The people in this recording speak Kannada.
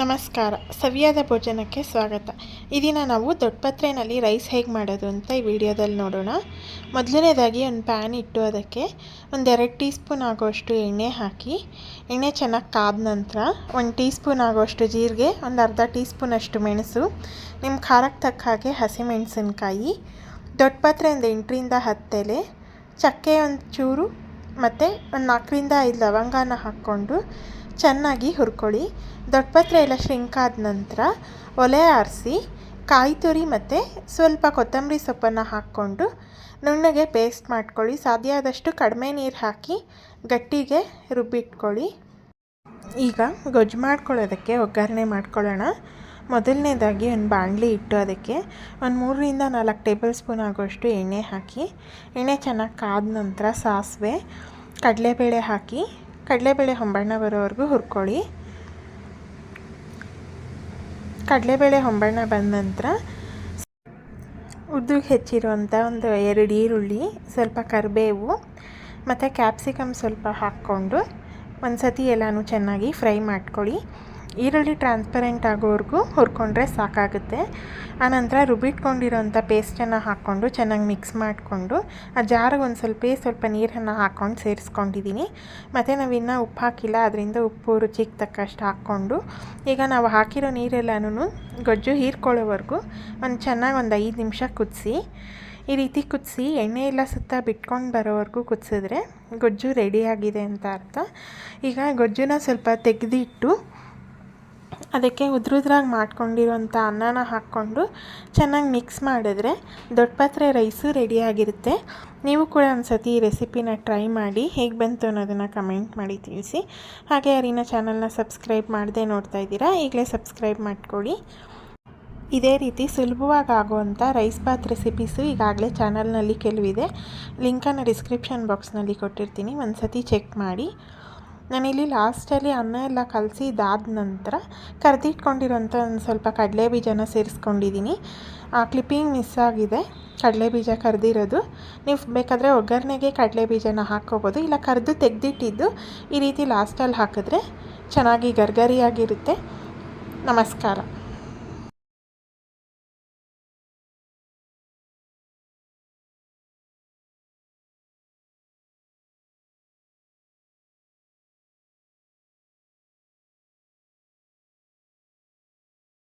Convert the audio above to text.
ನಮಸ್ಕಾರ. ಸವಿಯಾದ ಭೋಜನಕ್ಕೆ ಸ್ವಾಗತ. ಈ ದಿನ ನಾವು ದೊಡ್ಡಪತ್ರೆಯಲ್ಲಿ ರೈಸ್ ಹೇಗೆ ಮಾಡೋದು ಅಂತ ಈ ವಿಡಿಯೋದಲ್ಲಿ ನೋಡೋಣ. ಮೊದಲನೇದಾಗಿ ಒಂದು ಪ್ಯಾನ್ ಇಟ್ಟು ಅದಕ್ಕೆ ಒಂದೆರಡು ಟೀ ಸ್ಪೂನ್ ಆಗೋಷ್ಟು ಎಣ್ಣೆ ಹಾಕಿ, ಎಣ್ಣೆ ಚೆನ್ನಾಗಿ ಕಾದ ನಂತರ ಒಂದು ಟೀ ಸ್ಪೂನ್ ಆಗೋಷ್ಟು ಜೀರಿಗೆ, ಒಂದು ಅರ್ಧ ಟೀ ಸ್ಪೂನಷ್ಟು ಮೆಣಸು ನಿಮ್ಮ ಖಾರಕ್ಕೆ ತಕ್ಕ ಹಾಗೆ ಹಸಿಮೆಣಸಿನ್ಕಾಯಿ ದೊಡ್ಡಪತ್ರೆ ಒಂದು ಎಂಟರಿಂದ ಹತ್ತೆಲೆ ಚಕ್ಕೆ ಒಂದು ಚೂರು ಮತ್ತು ಒಂದು ನಾಲ್ಕರಿಂದ ಐದು ಲವಂಗಾನ ಹಾಕ್ಕೊಂಡು ಚೆನ್ನಾಗಿ ಹುರ್ಕೊಳ್ಳಿ. ದೊಡ್ಡಪತ್ರೆ ಎಲ್ಲ ಶ್ರಿಂಕಾದ ನಂತರ ಒಲೆ ಆರಿಸಿ, ಕಾಯಿ ತುರಿ ಮತ್ತು ಸ್ವಲ್ಪ ಕೊತ್ತಂಬರಿ ಸೊಪ್ಪನ್ನು ಹಾಕ್ಕೊಂಡು ನುಣ್ಣಗೆ ಪೇಸ್ಟ್ ಮಾಡ್ಕೊಳ್ಳಿ. ಸಾಧ್ಯ ಆದಷ್ಟು ಕಡಿಮೆ ನೀರು ಹಾಕಿ ಗಟ್ಟಿಗೆ ರುಬ್ಬಿಟ್ಕೊಳ್ಳಿ. ಈಗ ಗೊಜ್ಜು ಮಾಡ್ಕೊಳ್ಳೋದಕ್ಕೆ ಒಗ್ಗರಣೆ ಮಾಡ್ಕೊಳ್ಳೋಣ. ಮೊದಲನೇದಾಗಿ ಒಂದು ಬಾಣಲಿ ಇಟ್ಟು ಅದಕ್ಕೆ ಒಂದು ಮೂರರಿಂದ ನಾಲ್ಕು ಟೇಬಲ್ ಸ್ಪೂನ್ ಆಗೋಷ್ಟು ಎಣ್ಣೆ ಹಾಕಿ. ಎಣ್ಣೆ ಚೆನ್ನಾಗಿ ಕಾದ ನಂತರ ಸಾಸಿವೆ, ಕಡಲೆಬೇಳೆ ಹಾಕಿ ಕಡಲೆಬೇಳೆ ಹೊಂಬಣ್ಣ ಬರೋವರೆಗೂ ಹುರ್ಕೊಳ್ಳಿ. ಕಡಲೆಬೇಳೆ ಹೊಂಬಣ್ಣ ಬಂದ ನಂತರ ಉದ್ದಿಗೆ ಹೆಚ್ಚಿರುವಂಥ ಒಂದು ಎರಡು ಈರುಳ್ಳಿ, ಸ್ವಲ್ಪ ಕರಿಬೇವು ಮತ್ತು ಕ್ಯಾಪ್ಸಿಕಮ್ ಸ್ವಲ್ಪ ಹಾಕ್ಕೊಂಡು ಒಂದು ಸತಿ ಎಲ್ಲನೂ ಚೆನ್ನಾಗಿ ಫ್ರೈ ಮಾಡ್ಕೊಳ್ಳಿ. ಈರುಳ್ಳಿ ಟ್ರಾನ್ಸ್ಪರೆಂಟ್ ಆಗೋವರೆಗೂ ಹುರ್ಕೊಂಡ್ರೆ ಸಾಕಾಗುತ್ತೆ. ಆನಂತರ ರುಬ್ಬಿಟ್ಕೊಂಡಿರೋಂಥ ಪೇಸ್ಟನ್ನು ಹಾಕ್ಕೊಂಡು ಚೆನ್ನಾಗಿ ಮಿಕ್ಸ್ ಮಾಡಿಕೊಂಡು, ಆ ಜಾರಿಗೆ ಒಂದು ಸ್ವಲ್ಪ ಸ್ವಲ್ಪ ನೀರನ್ನು ಹಾಕ್ಕೊಂಡು ಸೇರಿಸ್ಕೊಂಡಿದ್ದೀನಿ ಮತ್ತು ನಾವು ಇನ್ನೂ ಉಪ್ಪು ಹಾಕಿಲ್ಲ, ಅದರಿಂದ ಉಪ್ಪು ರುಚಿಗೆ ತಕ್ಕಷ್ಟು ಹಾಕ್ಕೊಂಡು, ಈಗ ನಾವು ಹಾಕಿರೋ ನೀರೆಲ್ಲನೂ ಗೊಜ್ಜು ಹೀರ್ಕೊಳ್ಳೋವರೆಗೂ ಒಂದು ಚೆನ್ನಾಗಿ ಒಂದು ಐದು ನಿಮಿಷ ಕುದಿಸಿ, ಈ ರೀತಿ ಕುದಿಸಿ ಎಣ್ಣೆ ಎಲ್ಲ ಸುತ್ತ ಬಿಟ್ಕೊಂಡು ಬರೋವರೆಗೂ ಕುದಿಸಿದ್ರೆ ಗೊಜ್ಜು ರೆಡಿಯಾಗಿದೆ ಅಂತ ಅರ್ಥ. ಈಗ ಗೊಜ್ಜುನ ಸ್ವಲ್ಪ ತೆಗೆದಿಟ್ಟು ಅದಕ್ಕೆ ಉದ್ರುದ್ರಾಗಿ ಮಾಡ್ಕೊಂಡಿರೋಂಥ ಅನ್ನನ ಹಾಕ್ಕೊಂಡು ಚೆನ್ನಾಗಿ ಮಿಕ್ಸ್ ಮಾಡಿದ್ರೆ ದೊಡ್ಡ ಪಾತ್ರೆ ರೈಸು ರೆಡಿಯಾಗಿರುತ್ತೆ ನೀವು ಕೂಡ ಒಂದು ಸತಿ ಈ ರೆಸಿಪಿನ ಟ್ರೈ ಮಾಡಿ ಹೇಗೆ ಬಂತು ಅನ್ನೋದನ್ನು ಕಮೆಂಟ್ ಮಾಡಿ ತಿಳಿಸಿ. ಹಾಗೆ ಅರಿನ ಚಾನಲ್ನ ಸಬ್ಸ್ಕ್ರೈಬ್ ಮಾಡದೆ ನೋಡ್ತಾ ಇದ್ದೀರಾ, ಈಗಲೇ ಸಬ್ಸ್ಕ್ರೈಬ್ ಮಾಡ್ಕೊಳ್ಳಿ. ಇದೇ ರೀತಿ ಸುಲಭವಾಗಿ ಆಗುವಂಥ ರೈಸ್ ಬಾತ್ ರೆಸಿಪೀಸು ಈಗಾಗಲೇ ಚಾನಲ್ನಲ್ಲಿ ಕೆಲವಿದೆ. ಲಿಂಕನ್ನು ಡಿಸ್ಕ್ರಿಪ್ಷನ್ ಬಾಕ್ಸ್ನಲ್ಲಿ ಕೊಟ್ಟಿರ್ತೀನಿ, ಒಂದು ಸತಿ ಚೆಕ್ ಮಾಡಿ. ನಾನಿಲ್ಲಿ ಲಾಸ್ಟಲ್ಲಿ ಅನ್ನ ಎಲ್ಲ ಕಲಸಿ ಇದಾದ ನಂತರ ಕರೆದಿಟ್ಕೊಂಡಿರೋಂಥ ಒಂದು ಸ್ವಲ್ಪ ಕಡಲೆ ಬೀಜನ ಸೇರಿಸ್ಕೊಂಡಿದ್ದೀನಿ. ಆ ಕ್ಲಿಪ್ಪಿಂಗ್ ಮಿಸ್ ಆಗಿದೆ. ಕಡಲೆ ಬೀಜ ಕರೆದಿರೋದು. ನೀವು ಬೇಕಾದರೆ ಒಗ್ಗರಣೆಗೆ ಕಡಲೆ ಬೀಜನ ಹಾಕ್ಕೋಬೋದು. ಇಲ್ಲ ಕರೆದು ತೆಗೆದಿಟ್ಟಿದ್ದು ಈ ರೀತಿ ಲಾಸ್ಟಲ್ಲಿ ಹಾಕಿದ್ರೆ ಚೆನ್ನಾಗಿ ಗರ್ಗರಿಯಾಗಿರುತ್ತೆ. ನಮಸ್ಕಾರ.